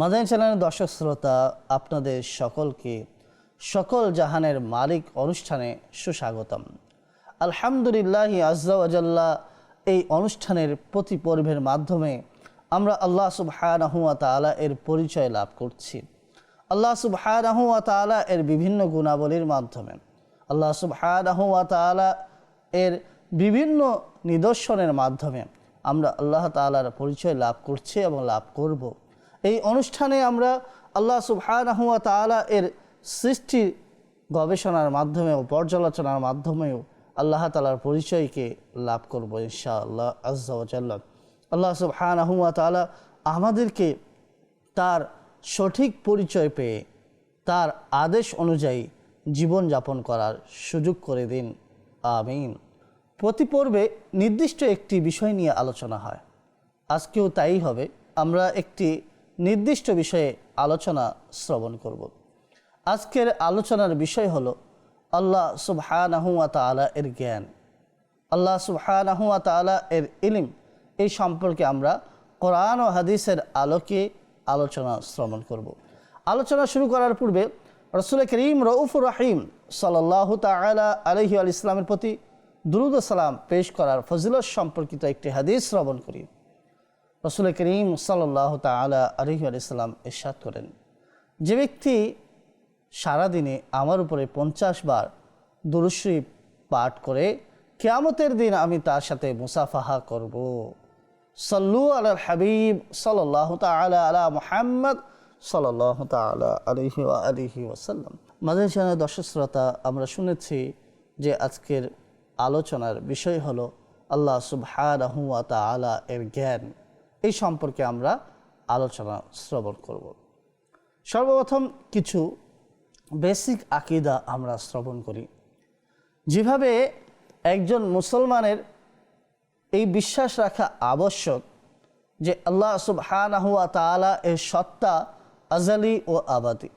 মাদানী চ্যানেলের দর্শক শ্রোতা, আপনাদের সকলকে সকল জাহানের মালিক অনুষ্ঠানে সুস্বাগতম। আলহামদুলিল্লাহ আজ্লা এই অনুষ্ঠানের প্রতি পর্বের মাধ্যমে আমরা আল্লাহ সুবহানাহুয়া তাআলা এর পরিচয় লাভ করছি। আল্লাহ সুবহানাহুয়া তাআলা এর বিভিন্ন গুণাবলীর মাধ্যমে। আল্লাহ সুবহানাহুয়া তাআলা এর বিভিন্ন নিদর্শনের মাধ্যমে আমরা আল্লাহ তাআলার পরিচয় লাভ করছি এবং লাভ করব। এই অনুষ্ঠানে আমরা আল্লাহ সুবহানাহুয়া তাআলা এর সৃষ্টি গবেষণার মাধ্যমে ও পর্যালোচনার মাধ্যমেও আল্লাহ তালার পরিচয়কে লাভ করব ইনশা আল্লাহ আজ্লাহ আল্লাহ সুবহানাহুয়া তাআলা আমাদেরকে তার সঠিক পরিচয় পেয়ে তার আদেশ অনুযায়ী জীবনযাপন করার সুযোগ করে দিন। আমিন। প্রতি পর্বে নির্দিষ্ট একটি বিষয় নিয়ে আলোচনা হয়। আজকেও তাই হবে। আমরা একটি নির্দিষ্ট বিষয়ে আলোচনা শ্রবণ করব। আজকের আলোচনার বিষয় হলো আল্লাহ সুবহানাহুয়া তাআলা এর জ্ঞান। আল্লাহ সুবহানাহুয়া তাআলা এর ইলিম, এই সম্পর্কে আমরা কোরআন ও হাদিসের আলোকে আলোচনা শ্রবণ করব। আলোচনা শুরু করার পূর্বে রসুল করিম রউফুর রাহিম সাল্লাহ তালা আলহি আল ইসলামের প্রতি দুরুদ সালাম পেশ করার ফজিলত সম্পর্কিত একটি হাদিস শ্রবণ করি। রসুল করিম সাল্লাহ তালা আলহি আলাইসাল্লাম ইরশাদ করেন, যে ব্যক্তি সারাদিনে আমার উপরে পঞ্চাশ বার দুরুশ্রী পাঠ করে কেয়ামতের দিন আমি তার সাথে মুসাফাহা করব। সল্লু আল হাবিব সাল্লাহ তালা আলা মোহাম্মদ সাল্লাহ তালা আলহি আলহি ওসাল্লাম মাঝে সামনে দর্শক শ্রোতা, আমরা শুনেছি যে আজকের আলোচনার বিষয় হলো আল্লাহ সুবহানাহুয়া তাআলা এর জ্ঞান। এই সম্পর্কে আমরা আলোচনা শ্রবণ করব। সর্বপ্রথম কিছু বেসিক আকিদা আমরা শ্রবণ করি। যেভাবে একজন মুসলমানের এই বিশ্বাস রাখা আবশ্যক যে আল্লাহ সুবহানাহুয়া তাআলা এর সত্তা আজালি ও আবাদি।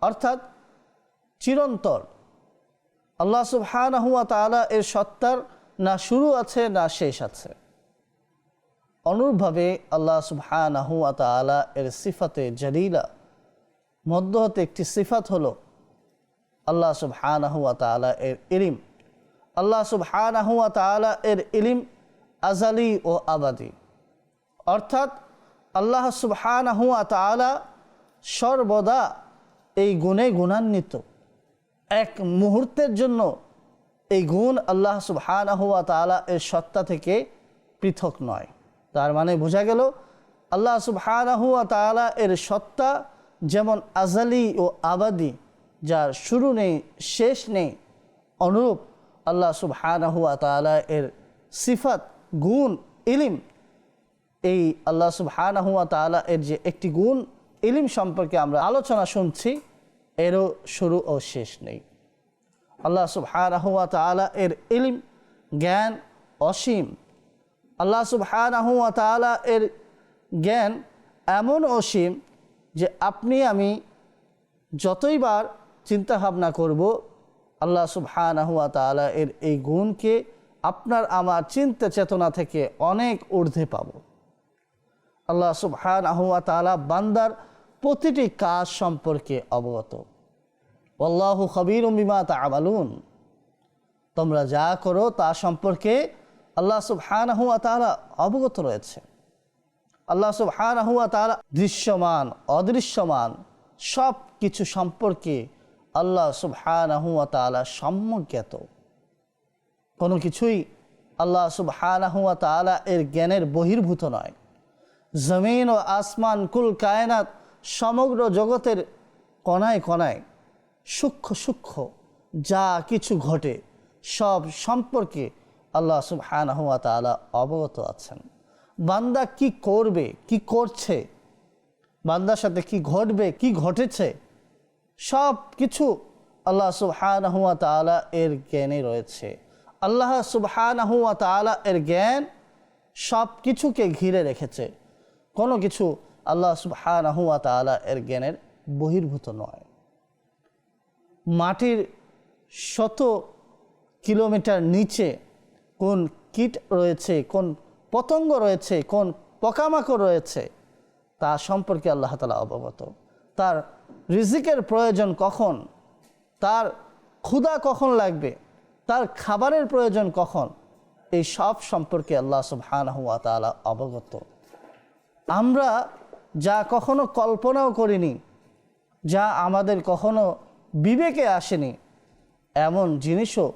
অর্থাৎ চিরন্তর আল্লাহ সুবহানাহুয়া তাআলা এর সত্তার না শুরু আছে, না শেষ আছে। অনুরূপভাবে আল্লাহ সুবহানাহুয়া তাআলা এর সিফাতে জালিলা। মধ্য হতে একটি সিফাত হলো আল্লাহ সুবহানাহুয়া তাআলা এর ইলিম। আল্লাহ সুবহানাহুয়া তাআলা এর ইলিম আজালি ও আবাদি। অর্থাৎ আল্লাহ সুবহানাহুয়া তাআলা সর্বদা এই গুণে গুণান্বিত। এক মুহূর্তের জন্য এই গুণ আল্লাহ সুবহানাহুয়া তাআলা এর সত্তা থেকে পৃথক নয়। তার মানে বোঝা গেল আল্লাহ সুবহানাহুয়া এর সত্তা যেমন আজালি ও আবাদি, যার শুরু নেই, শেষ নেই, অনুরূপ আল্লাহ সুবহানাহুয়া এর সিফাত, গুণ, ইলিম। এই আল্লাহ সুবহানাহুয়া এর যে একটি গুণ, ইলিম সম্পর্কে আমরা আলোচনা শুনছি, এরও শুরু ও শেষ নেই। আল্লাহ সুবহানাহুয়া এর ইলিম, জ্ঞান অসীম। আল্লাহ সুবহানাহুয়া তাআলা এর জ্ঞান এমন অসীম যে আপনি, আমি যতইবার চিন্তা ভাবনা করব, আল্লাহ সুবহানাহুয়া তাআলা এর এই গুণকে আপনার আমার চিন্তা চেতনা থেকে অনেক ঊর্ধ্বে পাব। আল্লাহ সুবহানাহুয়া তাআলা বান্দার প্রতিটি কাজ সম্পর্কে অবগত। আল্লাহ খবির বিমা তামালুন। তোমরা যা করো তা সম্পর্কে আল্লাহ সুবহানাহুয়া তাআলা অবগত রয়েছে। আল্লাহ সুবহানাহুয়া তাআলা দৃশ্যমান, অদৃশ্যমান সব কিছু সম্পর্কে আল্লাহ সুবহানাহুয়া তাআলা সম্যজ্ঞাত কোনো কিছুই আল্লাহ সুবহানাহুয়া তাআলা এর জ্ঞানের বহির্ভূত নয়। জমিন ও আসমান, কুল, কায়নাত, সমগ্র জগতের কণায় কণায় সূক্ষ্ম সূক্ষ্ম যা কিছু ঘটে সব সম্পর্কে আল্লাহ তাআলা অবগত আছেন। বান্দা কি করবে, কি করছে, বান্দার সাথে কি ঘটবে, কি ঘটেছে সব কিছু আল্লাহ তাআলা এর জ্ঞানে রয়েছে। আল্লাহ তাআলা এর জ্ঞান সব কিছুকে ঘিরে রেখেছে। কোনো কিছু আল্লাহ তাআলা এর জ্ঞানের বহির্ভূত নয়। মাটির শত কিলোমিটার নিচে কোন কীট রয়েছে, কোন পতঙ্গ রয়েছে, কোন পোকামাকড় রয়েছে, তা সম্পর্কে আল্লাহ তালা অবগত। তার রিজিকের প্রয়োজন কখন? তার ক্ষুধা কখন লাগবে? তার খাবারের প্রয়োজন কখন? এই সব সম্পর্কে আল্লাহ সুবহানাহু ওয়া তাআলা অবগত। আমরা যা কখনো কল্পনাও করিনি, যা আমাদের কখনো বিবেকে আসেনি, এমন জিনিসও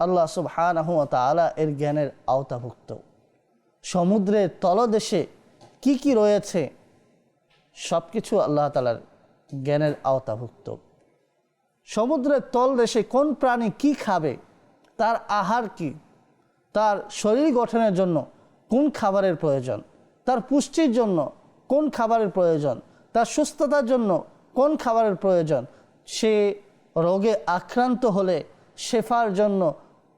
আল্লাহ সুবহানাহু এর জ্ঞানের আওতাভুক্ত। সমুদ্রের তলদেশে কি কি রয়েছে সব কিছু আল্লাহ তালার জ্ঞানের আওতাভুক্ত। সমুদ্রের তলদেশে কোন প্রাণী কি খাবে, তার আহার কি, তার শরীর গঠনের জন্য কোন খাবারের প্রয়োজন, তার পুষ্টির জন্য কোন খাবারের প্রয়োজন, তার সুস্থতার জন্য কোন খাবারের প্রয়োজন, সে রোগে আক্রান্ত হলে শেফার জন্য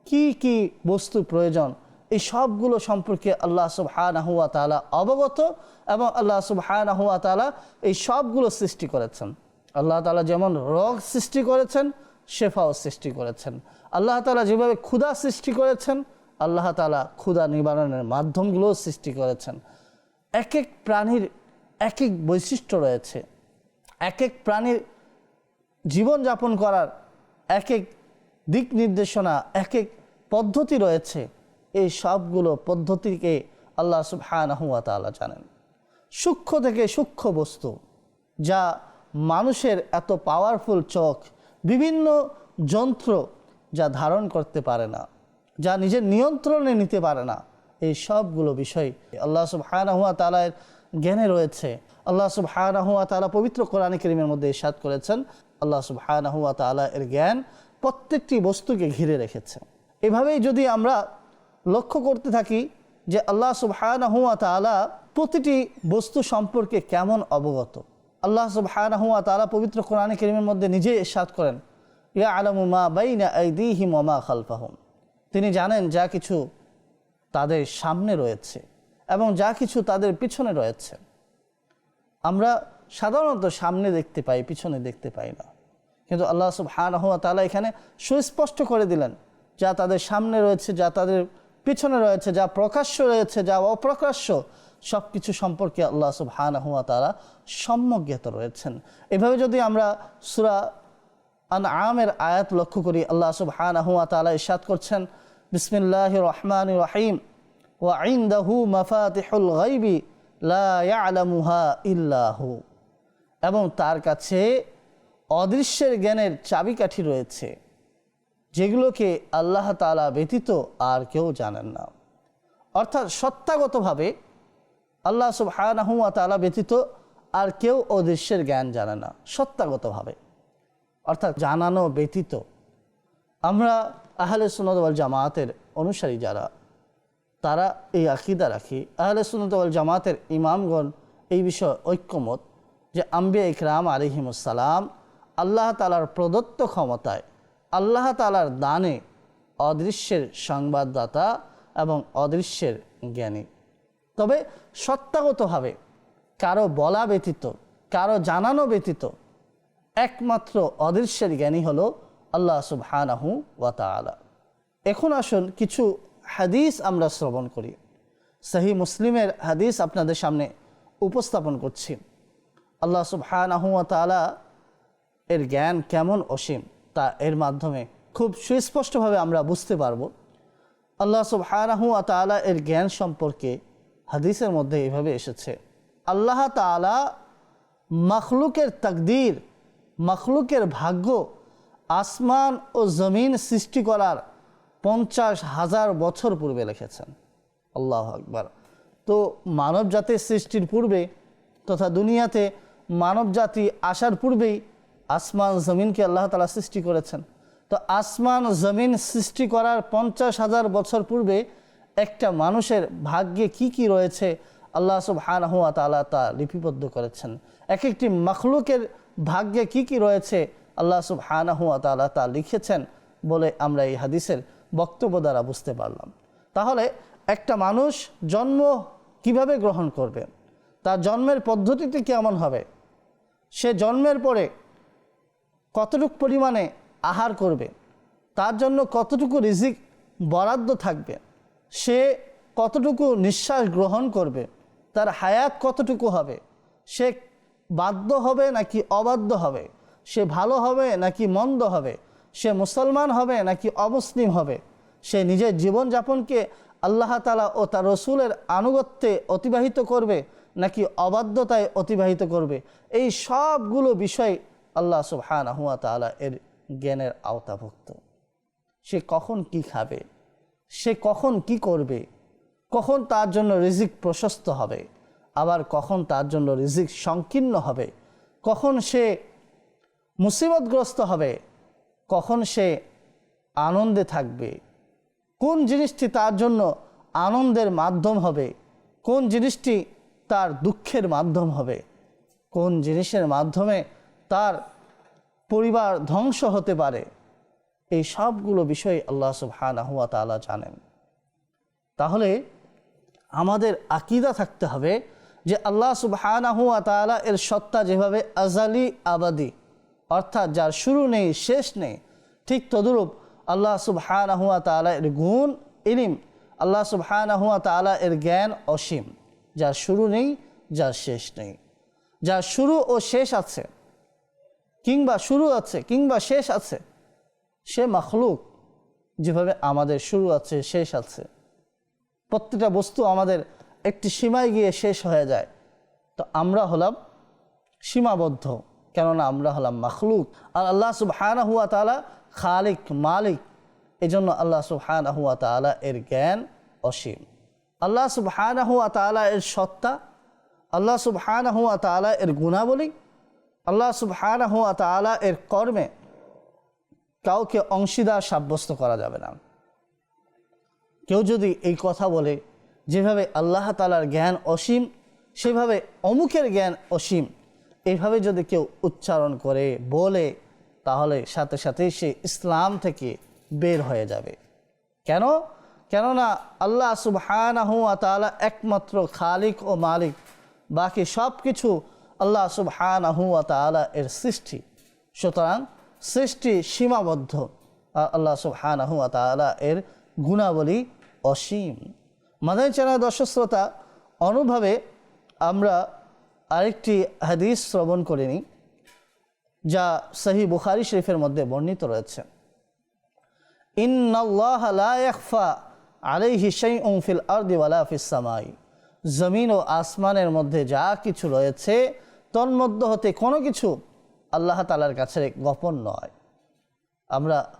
কি কি বস্তু প্রয়োজন? এই সবগুলো সম্পর্কে আল্লাহ সুবহানাহুয়া তাআলা অবগত এবং আল্লাহ সুবহানাহুয়া তাআলা এই সবগুলো সৃষ্টি করেছেন। আল্লাহ তালা যেমন রোগ সৃষ্টি করেছেন, শেফাও সৃষ্টি করেছেন। আল্লাহ তালা যেভাবে ক্ষুধা সৃষ্টি করেছেন, আল্লাহ তালা ক্ষুধা নিবারণের মাধ্যমগুলোও সৃষ্টি করেছেন। এক এক প্রাণীর এক এক বৈশিষ্ট্য রয়েছে। এক এক প্রাণীর জীবনযাপন করার এক এক দিক নির্দেশনা এক এক পদ্ধতি রয়েছে। এই সবগুলো পদ্ধতিকে আল্লাহ সুবহানাহু ওয়া তাআলা জানেন। সূক্ষ্ম থেকে সূক্ষ্ম বস্তু, যা মানুষের এত পাওয়ারফুল চোখ, বিভিন্ন যন্ত্র যা ধারণ করতে পারে না, যা নিজের নিয়ন্ত্রণে নিতে পারে না, এই সবগুলো বিষয় আল্লাহ সুবহানাহু ওয়া তাআলার জ্ঞানে রয়েছে। আল্লাহ সুবহানাহু ওয়া তাআলা পবিত্র কোরআন করিমের মধ্যে ইরশাদ করেছেন, আল্লাহ সুবহানাহু ওয়া তাআলা এর জ্ঞান প্রত্যেকটি বস্তুকে ঘিরে রেখেছে। এভাবেই যদি আমরা লক্ষ্য করতে থাকি যে আল্লাহ সুবহানাহু ওয়া তাআলা প্রতিটি বস্তু সম্পর্কে কেমন অবগত? আল্লাহ সুবহানাহু ওয়া তাআলা পবিত্র কোরআন করিমের মধ্যে নিজেই ইরশাদ করেন ইয়া আলামু মা আইদিহিম ওয়া মা খালফাহুম। তিনি জানেন যা কিছু তাদের সামনে রয়েছে এবং যা কিছু তাদের পিছনে রয়েছে। আমরা সাধারণত সামনে দেখতে পাই, পিছনে দেখতে পাই না। কিন্তু আল্লাহ সুবহানাহু ওয়া তাআলা এখানে সুস্পষ্ট করে দিলেন যা তাদের সামনে রয়েছে, যা তাদের পিছনে রয়েছে, যা প্রকাশ্য রয়েছে, যা অপ্রকাশ্য সব কিছু সম্পর্কে আল্লাহ সুবহানাহু ওয়া তারা সম্যজ্ঞাত রয়েছেন। এভাবে যদি আমরা সূরা আন আমের আয়াত লক্ষ্য করি, আল্লাহ সুবহানাহু ওয়া তাআলা ইরশাদ করছেন বিসমিল্লাহ রহমান রহিম, ওয়া ইনদাহু মাফাতিহুল গায়বি লা ইয়ালামুহা ইল্লাহু এবং তার কাছে অদৃশ্যের জ্ঞানের চাবিকাঠি রয়েছে। যেগুলোকে আল্লাহ তাআলা ব্যতীত আর কেউ জানেন না। অর্থাৎ সত্তাগতভাবে আল্লাহ ওয়া তাআলা ব্যতীত আর কেউ অদৃশ্যের জ্ঞান জানে না, সত্তাগতভাবে। অর্থাৎ জানানো ব্যতীত। আমরা আহলে সুন্নত ওয়াল জামায়াতের অনুসারী যারা, তারা এই আকিদা রাখি। আহলে সুন্নত জামাতের ইমামগণ এই বিষয়ে ঐক্যমত যে আম্বিয়া ইকরাম আলিহিমুসালাম আল্লাহ তালার প্রদত্ত ক্ষমতায় আল্লাহ তালার দানে অদৃশ্যের সংবাদদাতা এবং অদৃশ্যের জ্ঞানী। তবে সত্তাগতভাবে কারও বলা ব্যতীত, কারও জানানো ব্যতীত একমাত্র অদৃশ্যের জ্ঞানী হলো আল্লাহ সুবহানাহু ওয়া তাআলা। এখন আসুন কিছু হাদিস আমরা শ্রবণ করি। সহি মুসলিমের হাদিস আপনাদের সামনে উপস্থাপন করছি। আল্লাহ সুবহানাহু ওয়া তাআলা এর জ্ঞান কেমন অসীম? তা এর মাধ্যমে খুব সুস্পষ্টভাবে আমরা বুঝতে পারব। আল্লাহ সুবহানাহু ওয়া তাআলা এর জ্ঞান সম্পর্কে হাদিসের মধ্যে এভাবে এসেছে। আল্লাহ তাআলা মখলুকের তাকদীর, মখলুকের ভাগ্য, আসমান ও জমিন সৃষ্টি করার পঞ্চাশ হাজার বছর পূর্বে লিখেছেন। আল্লাহ আকবার। তো মানব জাতির সৃষ্টির পূর্বে তথা দুনিয়াতে মানব জাতি আসার পূর্বেই আসমান জমিনকে আল্লাহ তালা সৃষ্টি করেছেন। তো আসমান জমিন সৃষ্টি করার পঞ্চাশ হাজার বছর পূর্বে একটা মানুষের ভাগ্যে কি কি রয়েছে, আল্লাহ সুবহানাহুয়া তাআলা তা লিপিবদ্ধ করেছেন। এক একটি মখলুকের ভাগ্যে কি কি রয়েছে, আল্লাহ সুবহানাহুয়া তাআলা তা লিখেছেন বলে আমরা এই হাদিসের বক্তব্য দ্বারা বুঝতে পারলাম। তাহলে একটা মানুষ জন্ম কীভাবে গ্রহণ করবে, তার জন্মের পদ্ধতিটি কেমন হবে, সে জন্মের পরে কতটুকু পরিমাণে আহার করবে, তার জন্য কতটুকু রিজিক বরাদ্দ থাকবে, সে কতটুকু নিঃশ্বাস গ্রহণ করবে, তার হায়াত কতটুকু হবে, সে বাধ্য হবে নাকি অবাধ্য হবে, সে ভালো হবে নাকি মন্দ হবে, সে মুসলমান হবে নাকি অমুসলিম হবে, সে নিজের জীবনযাপনকে আল্লাহ তালা ও তার রসুলের আনুগত্যে অতিবাহিত করবে নাকি অবাধ্যতায় অতিবাহিত করবে, এই সবগুলো বিষয় আল্লাহ সুবহানাহুয়া তাআলা এর জ্ঞানের আওতাভুক্ত। সে কখন কি খাবে? সে কখন কি করবে? কখন তার জন্য রিজিক প্রশস্ত হবে? আবার কখন তার জন্য রিজিক সংকীর্ণ হবে? কখন সে মুসিবতগ্রস্ত হবে? কখন সে আনন্দে থাকবে? কোন জিনিসটি তার জন্য আনন্দের মাধ্যম হবে? কোন জিনিসটি তার দুঃখের মাধ্যম হবে? কোন জিনিসের মাধ্যমে তার পরিবার ধ্বংস হতে পারে। এই সবগুলো বিষয় আল্লাহ সুবহানাহু ওয়া তাআলা জানেন। তাহলে আমাদের আকিদা থাকতে হবে যে আল্লাহ সুবহানাহু ওয়া তাআলা এর সত্তা যেভাবে আজালি আবাদি, অর্থাৎ যার শুরু নেই, শেষ নেই, ঠিক তদুরূপ আল্লাহ সুবহানাহু ওয়া তাআলা এর গুণ ইলিম, আল্লাহ সুবহানাহু ওয়া তাআলা এর জ্ঞান অসীম, যার শুরু নেই, যার শেষ নেই। যার শুরু ও শেষ আছে কিংবা শুরু আছে, কিংবা শেষ আছে, সে মখলুক যেভাবে আমাদের শুরু আছে, শেষ আছে। প্রত্যেকটা বস্তু আমাদের একটি সীমায় গিয়ে শেষ হয়ে যায়। তো আমরা হলাম সীমাবদ্ধ, কেননা আমরা হলাম মখলুক। আর আল্লাহ সুবহানা হুয়া তালা খালিক মালিক এই জন্য আল্লাহ সুবহানা হুয়া তালা এর জ্ঞান অসীম। আল্লাহ সুবহানা হুয়া তালা এর সত্তা, আল্লাহ সুবহানা হুয়া তালা এর গুণাবলী আল্লাহ সুবহানা এর কর্মে কাউকে অংশীদার সাব্যস্ত করা যাবে না। কেউ যদি এই কথা বলে, যেভাবে আল্লাহ তালার জ্ঞান অসীম, সেভাবে অমুকের জ্ঞান অসীম এইভাবে যদি কেউ উচ্চারণ করে, বলে, তাহলে সাথে সাথে সে ইসলাম থেকে বের হয়ে যাবে। কেন? কেননা আল্লাহ সুবহানাহু একমাত্র খালিক ও মালিক, বাকি সব কিছু আল্লাহ সুবহানাহু ওয়া তাআলা এর সৃষ্টি। সুতরাং সৃষ্টি সীমাবদ্ধ। আর আল্লাহ সুবহানাহু ওয়া তাআলা এর গুণাবলী অসীম। মাদানী চ্যানেল দর্শক শ্রোতা, অনুভাবে আমরা আরেকটি হাদিস শ্রবণ করে নিই, যা সহি বুখারি শরীফের মধ্যে বর্ণিত রয়েছে। ফিল আরদি ওয়ালা ফিস জমিন ও আসমানের মধ্যে যা কিছু রয়েছে তন্মধ্য হতে কোনো কিছু আল্লাহ তালার কাছে গোপন নয়। আমরা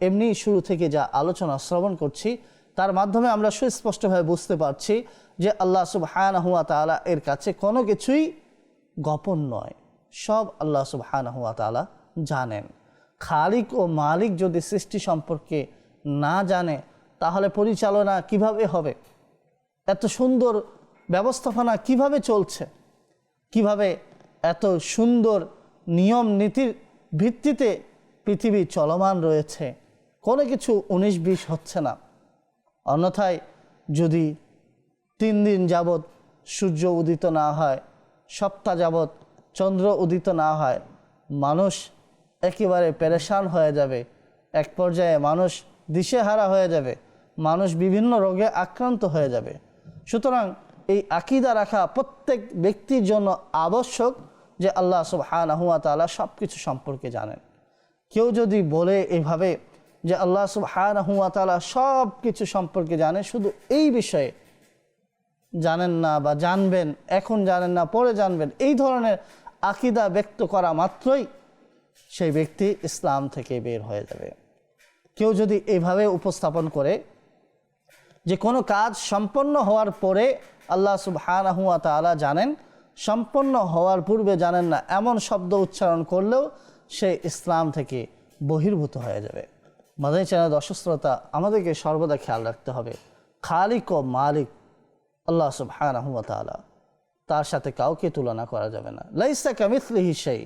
এমনি শুরু থেকে যা আলোচনা শ্রবণ করছি, তার মাধ্যমে আমরা সুস্পষ্টভাবে বুঝতে পারছি যে আল্লাহ সুবহানাহুয়া তাআলা এর কাছে কোনো কিছুই গোপন নয়। সব আল্লাহ সুবহানাহুয়া তালা জানেন। খালিক ও মালিক যদি সৃষ্টি সম্পর্কে না জানে, তাহলে পরিচালনা কীভাবে হবে? এত সুন্দর ব্যবস্থাপনা কীভাবে চলছে? কীভাবে এত সুন্দর নিয়ম নীতির ভিত্তিতে পৃথিবী চলমান রয়েছে? কোনো কিছু উনিশ বিশ হচ্ছে না। অন্যথায় যদি তিন দিন যাবৎ সূর্য উদিত না হয়, সপ্তাহ যাবৎ চন্দ্র উদিত না হয়, মানুষ একেবারে পেরেশান হয়ে যাবে। এক পর্যায়ে মানুষ দিশেহারা হয়ে যাবে। মানুষ বিভিন্ন রোগে আক্রান্ত হয়ে যাবে। সুতরাং এই আকিদা রাখা প্রত্যেক ব্যক্তির জন্য আবশ্যক যে আল্লাহ সুবহানাহুয়া তাআলা সব কিছু সম্পর্কে জানেন। কেউ যদি বলে এভাবে যে আল্লাহ সুবহানাহুয়া তাআলা সব কিছু সম্পর্কে জানে, শুধু এই বিষয়ে জানেন না বা জানবেন, এখন জানেন না, পরে জানবেন, এই ধরনের আকিদা ব্যক্ত করা মাত্রই সেই ব্যক্তি ইসলাম থেকে বের হয়ে যাবে। কেউ যদি এইভাবে উপস্থাপন করে যে কোনো কাজ সম্পন্ন হওয়ার পরে আল্লাহ সুবহানাহুয়া তাআলা জানেন, সম্পন্ন হওয়ার পূর্বে জানেন না, এমন শব্দ উচ্চারণ করলেও সে ইসলাম থেকে বহির্ভূত হয়ে যাবে। মাদানী চ্যানেল শ্রোতা আমাদেরকে সর্বদা খেয়াল রাখতে হবে, খালিক ও মালিক আল্লাহ সুবহানাহু ওয়া তাআলা, তার সাথে কাউকে তুলনা করা যাবে না। লাইসা কামিথলিহি সেই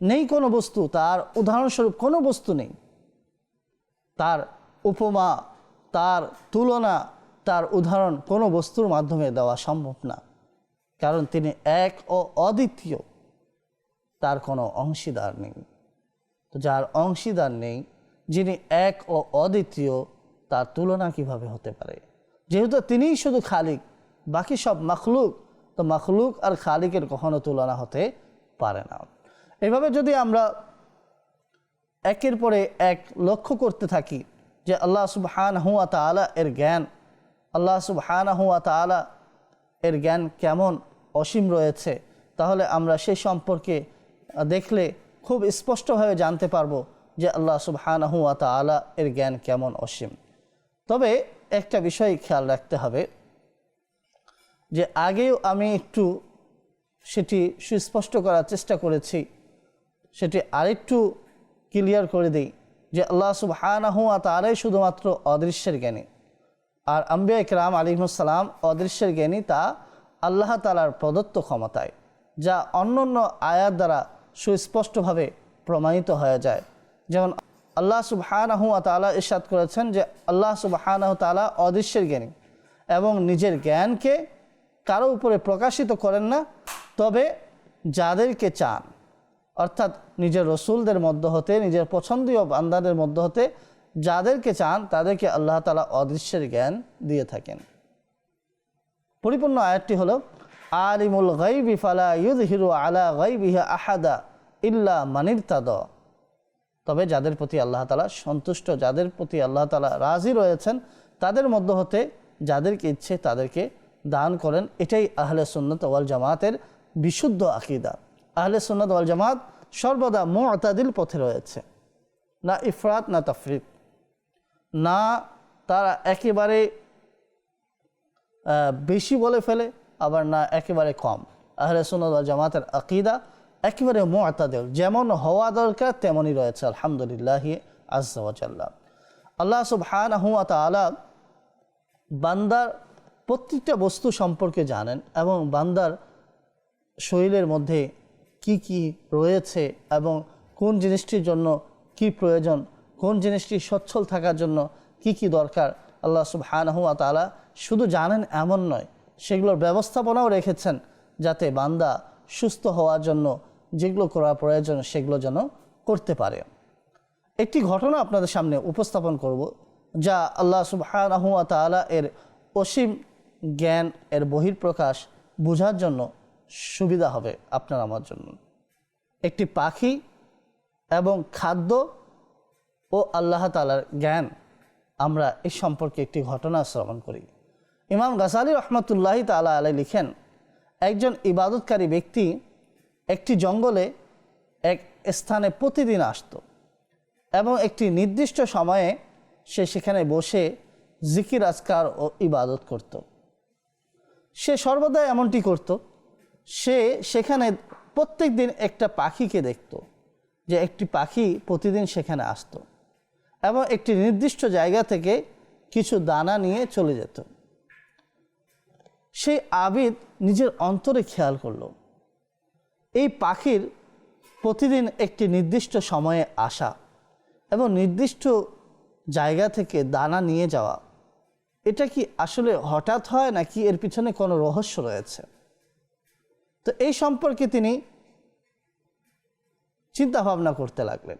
নেই কোনো বস্তু, তার উদাহরণস্বরূপ কোনো বস্তু নেই। তার উপমা, তার তুলনা তার উদাহরণ কোনো বস্তুর মাধ্যমে দেওয়া সম্ভব না। কারণ তিনি এক ও অদ্বিতীয়। তার কোনো অংশীদার নেই। তো যার অংশীদার নেই, যিনি এক ও অদ্বিতীয়, তার তুলনা কীভাবে হতে পারে? যেহেতু তিনিই শুধু খালিক, বাকি সব মখলুক, তো মখলুক আর খালিকের কখনো তুলনা হতে পারে না। এভাবে যদি আমরা একের পরে এক লক্ষ্য করতে থাকি যে আল্লাহ সুবহান হুয়া তালা এর জ্ঞান আল্লাহ সুবহান হুয়া তালা এর জ্ঞান কেমন অসীম রয়েছে, তাহলে আমরা সেই সম্পর্কে দেখলে খুব স্পষ্টভাবে জানতে পারব যে আল্লাহ সুবহান হুয়া তালা এর জ্ঞান কেমন অসীম। তবে একটা বিষয় খেয়াল রাখতে হবে যে আগেও আমি একটু সেটি সুস্পষ্ট করার চেষ্টা করেছি, সেটি আরেকটু ক্লিয়ার করে দিই যে আল্লাহ সুবহানাহু ওয়া তাআলাই শুধুমাত্র অদৃশ্যের জ্ঞানী। আর আম্বিয়া ইকরাম আলিমুসালাম অদৃশ্যের জ্ঞানী, তা আল্লাহ তালার প্রদত্ত ক্ষমতায়, যা অন্য অন্য আয়াত দ্বারা সুস্পষ্টভাবে প্রমাণিত হয়ে যায়। যেমন আল্লাহ সুবহানাহু তাআলা ইরশাদ করেছেন যে, আল্লাহ সুবহানাহু তাআলা অদৃশ্যের জ্ঞানী এবং নিজের জ্ঞানকে কারও উপরে প্রকাশিত করেন না, তবে যাদেরকে চান, অর্থাৎ নিজের রসুলদের মধ্য হতে, নিজের পছন্দীয় বান্দাদের মধ্য হতে যাদেরকে চান, তাদেরকে আল্লাহ তালা অদৃশ্যের জ্ঞান দিয়ে থাকেন। পরিপূর্ণ আয়াতটি হলো, আলিমুল গাইবি ফালা ইউদহিরু আলা গাইবিহা আহাদা ইল্লা মানির তাদ তবে যাদের প্রতি আল্লাহ তালা সন্তুষ্ট, যাদের প্রতি আল্লাহ তালা রাজি রয়েছেন, তাদের মধ্য হতে যাদেরকে ইচ্ছে, তাদেরকে দান করেন, এটাই আহলে সুন্নত ওয়াল জামাতের বিশুদ্ধ আকিদা। আহলে সুন্নত ওয়াল জামাত সর্বদা মুআতাদিল পথে রয়েছে। না ইফরাত, না তাফরিদ না, তারা একেবারে বেশি বলে ফেলে, আবার না, একেবারে কম। সুন্নত ওয়াল জামাতের আকিদা একেবারে মুআতাদিল যেমন হওয়া দরকার, তেমনই রয়েছে, আলহামদুলিল্লাহ আজ্জাল্লাহ আল্লাহ সুবহানাহু ওয়া তাআলা বান্দার প্রত্যেকটা বস্তু সম্পর্কে জানেন এবং বান্দার শরীরের মধ্যে কি কি রয়েছে এবং কোন জিনিসটির জন্য কি প্রয়োজন কোন জিনিসটি সচ্ছল থাকার জন্য কি কি দরকার? আল্লাহ সুবহানাহু ওয়া তাআলা শুধু জানেন এমন নয়, সেগুলোর ব্যবস্থাপনাও রেখেছেন যাতে বান্দা সুস্থ হওয়ার জন্য যেগুলো করা প্রয়োজন সেগুলো যেন করতে পারে। একটি ঘটনা আপনাদের সামনে উপস্থাপন করব, যা আল্লাহ সুবহানাহু ওয়া তাআলা এর অসীম জ্ঞান, এর বহির্প্রকাশ বোঝার জন্য সুবিধা হবে আপনার আমার জন্য। একটি পাখি এবং খাদ্য ও আল্লাহ তালার জ্ঞান আমরা এই সম্পর্কে একটি ঘটনা শ্রবণ করি। ইমাম গাজালি রহমতুল্লাহ তালা আলাই লিখেন, একজন ইবাদতকারী ব্যক্তি একটি জঙ্গলে এক স্থানে প্রতিদিন আসতো এবং একটি নির্দিষ্ট সময়ে সে সেখানে বসে জিকির, আজকার ও ইবাদত করত। সে সর্বদা এমনটি করত, সে সেখানে প্রত্যেক দিন একটা পাখিকে দেখত, যে একটি পাখি প্রতিদিন সেখানে আসতো। এবং একটি নির্দিষ্ট জায়গা থেকে কিছু দানা নিয়ে চলে যেত। সেই আবিদ নিজের অন্তরে খেয়াল করল। এই পাখির প্রতিদিন একটি নির্দিষ্ট সময়ে আসা এবং নির্দিষ্ট জায়গা থেকে দানা নিয়ে যাওয়া, এটা কি আসলে হঠাৎ হয় নাকি এর পিছনে কোনো রহস্য রয়েছে? তো এই সম্পর্কে তিনি চিন্তা ভাবনা করতে লাগলেন।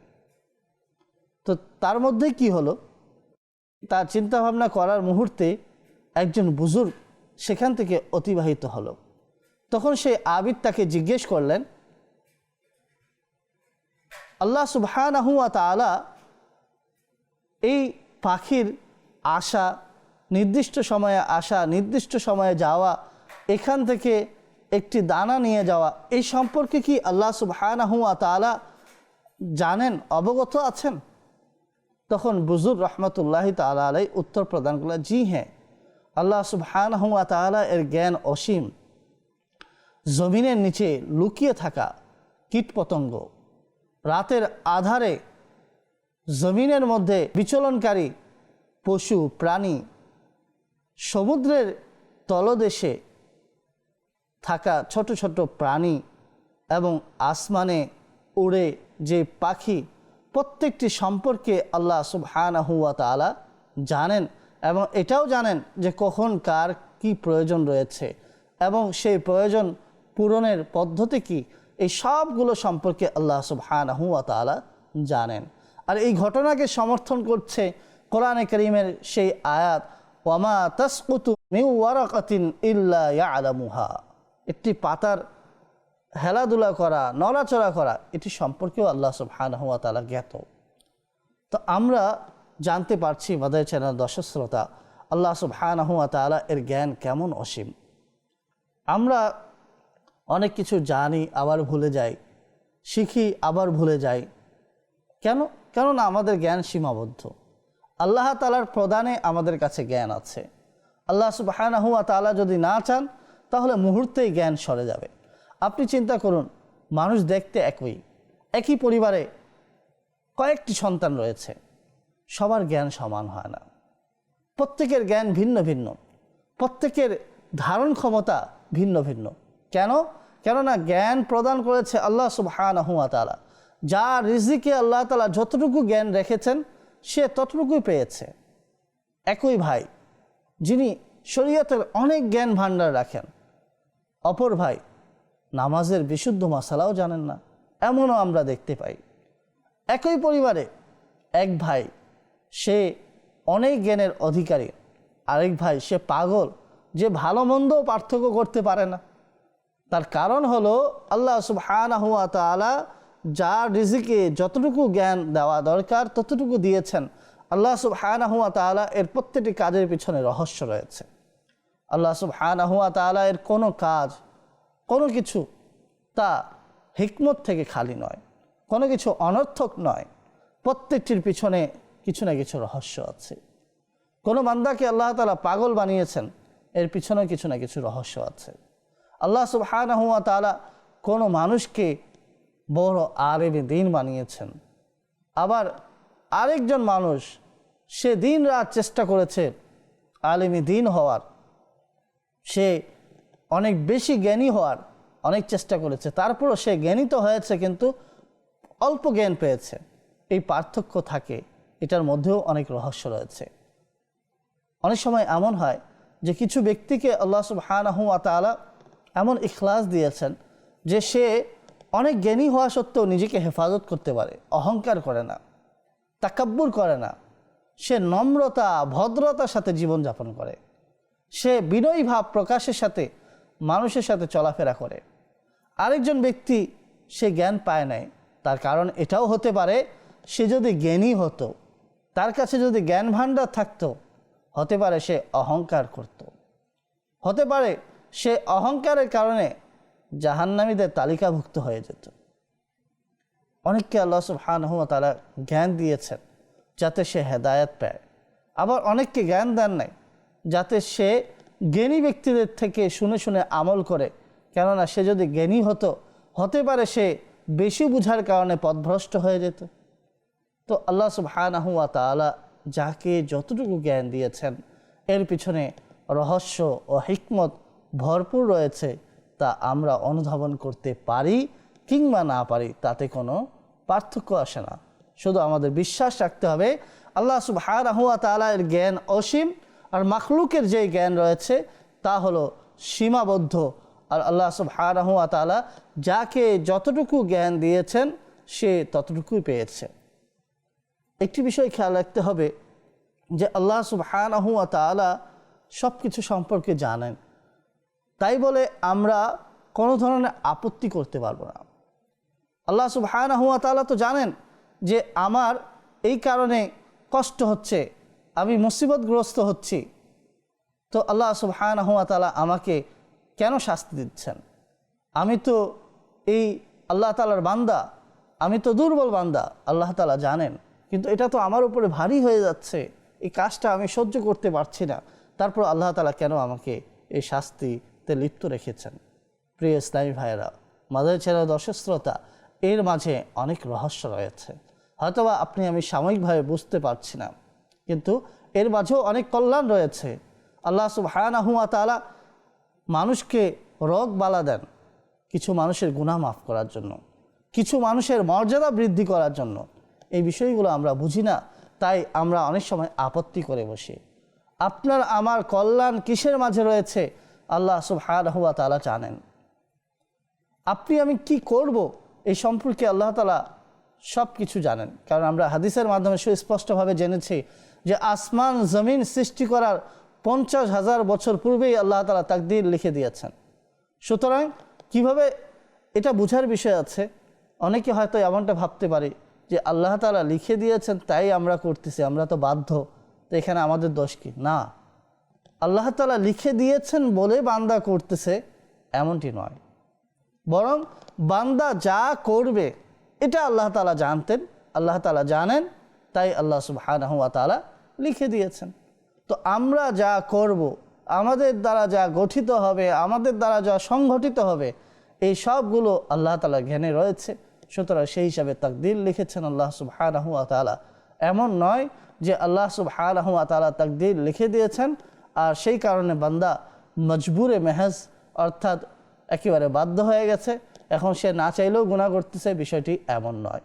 তো তার মধ্যে কি হলো? তার চিন্তা ভাবনা করার মুহূর্তে একজন বুজুর্গ সেখান থেকে অতিবাহিত হলো। তখন সেই আবিদ তাকে জিজ্ঞেস করলেন, আল্লাহ সুবহানাহু ওয়া তাআলা এই পাখির আসা, নির্দিষ্ট সময়ে আসা, নির্দিষ্ট সময়ে যাওয়া, এখান থেকে একটি দানা নিয়ে যাওয়া, এই সম্পর্কে কি আল্লাহ সুবহানাহু ওয়া তাআলা জানেন, অবগত আছেন? তখন বুজুর রহমতুল্লাহ তালা আলাই উত্তর প্রদান করলেন, জি হ্যাঁ আল্লাহ সুবহানাহু ওয়া তাআলা এর জ্ঞান অসীম। জমিনের নিচে লুকিয়ে থাকা কীটপতঙ্গ, রাতের আধারে জমিনের মধ্যে বিচলনকারী পশু, প্রাণী, সমুদ্রের তলদেশে থাকা ছোট ছোট প্রাণী এবং আসমানে উড়ে যে পাখি প্রত্যেকটি সম্পর্কে আল্লাহ সুবহানাহু ওয়া তাআলা জানেন এবং এটাও জানেন যে কখন কার কি প্রয়োজন রয়েছে এবং সেই প্রয়োজন পূরণের পদ্ধতি কি? এই সবগুলো সম্পর্কে আল্লাহ সুবহানাহু ওয়া তাআলা জানেন। আর এই ঘটনাকে সমর্থন করছে কোরআনে করিমের সেই আয়াত ওয়ামা তাসকুতু মিউ ওয়ারাকাতিন ইল্লা ইয়ালামুহা। একটি পাতার হেলাধুলা করা, নড়াচড়া করা, এটি সম্পর্কেও আল্লাহ সুবহানাহু ওয়া তাআলা জ্ঞাত। তো আমরা জানতে পারছি মাদার চ্যানেল দর্শক শ্রোতা, আল্লাহ সুবহানাহু ওয়া তাআলা এর জ্ঞান কেমন অসীম। আমরা অনেক কিছু জানি, আবার ভুলে যাই, শিখি, আবার ভুলে যাই। কেন? কেননা আমাদের জ্ঞান সীমাবদ্ধ। আল্লাহ তালার প্রদানে আমাদের কাছে জ্ঞান আছে। আল্লাহ সুবাহানাহু তালা যদি না চান, তাহলে মুহূর্তেই জ্ঞান সরে যাবে। আপনি চিন্তা করুন, মানুষ দেখতে একই একই পরিবারে কয়েকটি সন্তান রয়েছে। সবার জ্ঞান সমান হয় না। প্রত্যেকের জ্ঞান ভিন্ন ভিন্ন, প্রত্যেকের ধারণ ক্ষমতা ভিন্ন ভিন্ন। কেন? কেননা জ্ঞান প্রদান করেছে আল্লাহ সুবহানাহু ওয়া তাআলা। যা রিজিকে আল্লাহ তাআলা যতটুকু জ্ঞান রেখেছেন, সে ততটুকুই পেয়েছে। একই ভাই, যিনি শরীয়তের অনেক জ্ঞান ভাণ্ডার রাখেন, অপর ভাই নামাজের বিশুদ্ধ মশালাও জানেন না, এমনও আমরা দেখতে পাই। একই পরিবারে এক ভাই, সে অনেক জ্ঞানের অধিকারী, আরেক ভাই, সে পাগল, যে ভালো মন্দও পার্থক্য করতে পারে না। তার কারণ হলো আল্লাহ সুবহানাহু ওয়া তাআলা যার রিজিকে যতটুকু জ্ঞান দেওয়া দরকার, ততটুকু দিয়েছেন। আল্লাহ সুবহানাহু ওয়া তাআলা এর প্রত্যেকটি কাজের পিছনে রহস্য রয়েছে। আল্লাহ সুবহানাহু ওয়া তাআলা এর কোনো কাজ কোনো কিছু তা হিকমত থেকে খালি নয়, কোনো কিছু অনর্থক নয়, প্রত্যেকটির পিছনে কিছু না কিছু রহস্য আছে। কোনো বান্দাকে আল্লাহ তালা পাগল বানিয়েছেন, এর পিছনে কিছু না কিছু রহস্য আছে। আল্লাহ ওয়া তাআলা কোনো মানুষকে বড় আরেবে দিন বানিয়েছেন, আবার আরেকজন মানুষ সে দিন রাত চেষ্টা করেছে আলেমী দিন হওয়ার, সে অনেক বেশি জ্ঞানী হওয়ার অনেক চেষ্টা করেছে। তারপরও সে জ্ঞানী তো হয়েছে, কিন্তু অল্প জ্ঞান পেয়েছে। এই পার্থক্য থাকে, এটার মধ্যেও অনেক রহস্য রয়েছে। অনেক সময় এমন হয় যে কিছু ব্যক্তিকে আল্লাহ সুবহানাহু তাআলা এমন ইখলাস দিয়েছেন যে সে অনেক জ্ঞানী হওয়া সত্ত্বেও নিজেকে হেফাজত করতে পারে, অহংকার করে না, তাকাব্বুর করে না। সে নম্রতা, ভদ্রতার সাথে জীবনযাপন করে। সে বিনয়ী ভাব প্রকাশের সাথে মানুষের সাথে চলাফেরা করে। আরেকজন ব্যক্তি সে জ্ঞান পায় নাই। তার কারণ এটাও হতে পারে, সে যদি জ্ঞানী হতো, তার কাছে যদি জ্ঞান ভাণ্ডার থাকতো, হতে পারে সে অহংকার করত। হতে পারে সে অহংকারের কারণে জাহান্নামীদের তালিকাভুক্ত হয়ে যেত। অনেককে আল্লাহ সুবহানাহু ওয়া তাআলা জ্ঞান দিয়েছেন যাতে সে হেদায়েত পায়। আবার অনেককে জ্ঞান দেন নাই যাতে সে জ্ঞানী ব্যক্তিদের থেকে শুনে শুনে আমল করে। কেননা সে যদি জ্ঞানী হতো, হতে পারে সে বেশি বুঝার কারণে পথভ্রষ্ট হয়ে যেত। তো আল্লাহ সুবহানাহু ওয়া তাআলা যাকে যতটুকু জ্ঞান দিয়েছেন, এর পিছনে রহস্য ও হিকমত ভরপুর রয়েছে, তা আমরা অনুধাবন করতে পারি কিংবা না পারি, তাতে কোনো পার্থক্য আসে না। শুধু আমাদের বিশ্বাস রাখতে হবে, আল্লাহ তাআলা এর জ্ঞান অসীম আর মাখলুকের যে জ্ঞান রয়েছে, তা হলো সীমাবদ্ধ। আর আল্লাহ সুবহানাহু ওয়া তাআলা যাকে যতটুকু জ্ঞান দিয়েছেন, সে ততটুকুই পেয়েছে। একটি বিষয় খেয়াল রাখতে হবে যে আল্লাহ সুবহানাহু ওয়া তাআলা সব কিছু সম্পর্কে জানেন। তাই বলে আমরা কোনো ধরনের আপত্তি করতে পারব না। আল্লাহ সুবহানাহু ওয়া তাআলা তো জানেন যে আমার এই কারণে কষ্ট হচ্ছে আমি মুসিবতগ্রস্ত হচ্ছি। তো আল্লাহ সুবহানাহু ওয়া তাআলা আমাকে কেন শাস্তি দিচ্ছেন? আমি তো এই আল্লাহ তালার বান্দা, আমি তো দুর্বল বান্দা, আল্লাহ তালা জানেন। কিন্তু এটা তো আমার উপরে ভারী হয়ে যাচ্ছে। এই কাজটা আমি সহ্য করতে পারছি না। তারপর আল্লাহ তালা কেন আমাকে এই শাস্তিতে লিপ্ত রেখেছেন? প্রিয় ইসলামী ভাইয়েরা মাদার ছেড়া দর্শশ্রোতা এর মাঝে অনেক রহস্য রয়েছে। হয়তোবা আপনি আমি সাময়িকভাবে বুঝতে পারছি না। কিন্তু এর মাঝেও অনেক কল্যাণ রয়েছে। আল্লাহ সুবহানাহু ওয়া তাআলা মানুষকে রোগ বালা দেন কিছু মানুষের গুনাহ মাফ করার জন্য, কিছু মানুষের মর্যাদা বৃদ্ধি করার জন্য। এই বিষয়গুলো আমরা বুঝি না, তাই আমরা অনেক সময় আপত্তি করে বসি। আপনার আমার কল্যাণ কিসের মাঝে রয়েছে? আল্লাহ সুবহানাহু ওয়া তাআলা জানেন। আপনি আমি কি করব? এই সম্পর্কে আল্লাহ তালা সব কিছু জানেন। কারণ আমরা হাদিসের মাধ্যমে সুস্পষ্টভাবে জেনেছি যে আসমান জমিন সৃষ্টি করার পঞ্চাশ হাজার বছর পূর্বেই আল্লাহ তালা তাকদির লিখে দিয়েছেন। সুতরাং কীভাবে এটা বোঝার বিষয় আছে? অনেকে হয়তো এমনটা ভাবতে পারে যে আল্লাহ তালা লিখে দিয়েছেন, তাই আমরা করতেছি, আমরা তো বাধ্য, তো এখানে আমাদের দোষ কি? না। আল্লাহ তালা লিখে দিয়েছেন বলে বান্দা করতেছে, এমনটি নয়। বরং বান্দা যা করবে, এটা আল্লাহ তালা জানতেন, আল্লাহ তালা জানেন তাই আল্লাহ সুবহানাহু লিখে দিয়েছেন। তো আমরা যা করব, আমাদের দ্বারা যা গঠিত হবে, আমাদের দ্বারা যা সংগঠিত হবে, এই সবগুলো আল্লাহ তালা জ্ঞানে রয়েছে। সুতরাং সেই হিসাবে তাকদির লিখেছেন আল্লাহ সুবহানাহু এমন নয় যে আল্লাহ সুবহানাহু ওয়া লিখে দিয়েছেন, আর সেই কারণে বান্দা মজবুরে মেহাজ অর্থাৎ একেবারে বাধ্য হয়ে গেছে। এখন সে না চাইলেও গুণা করতেছে, বিষয়টি এমন নয়।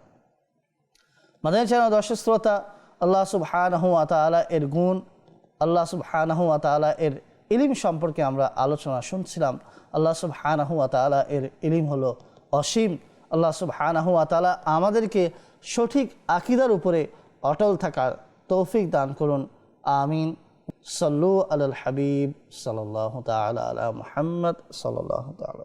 মাদানী চ্যানেল দর্শক শ্রোতা, আল্লাহ সুবহানাহু তাআলা এর গুণ, আল্লাহ সুবহানাহু তাআলা এর ইলিম সম্পর্কে আমরা আলোচনা শুনছিলাম। আল্লাহ সুবহানাহু তাআলা এর ইলিম হলো অসীম। আল্লাহ সুবহানাহু তাআলা আমাদেরকে সঠিক আকিদার উপরে অটল থাকার তৌফিক দান করুন। আমিন। সল্লু আল হাবিব সাল্লাহ তাআলা আলা মুহাম্মদ সাল্লাহ তাআলা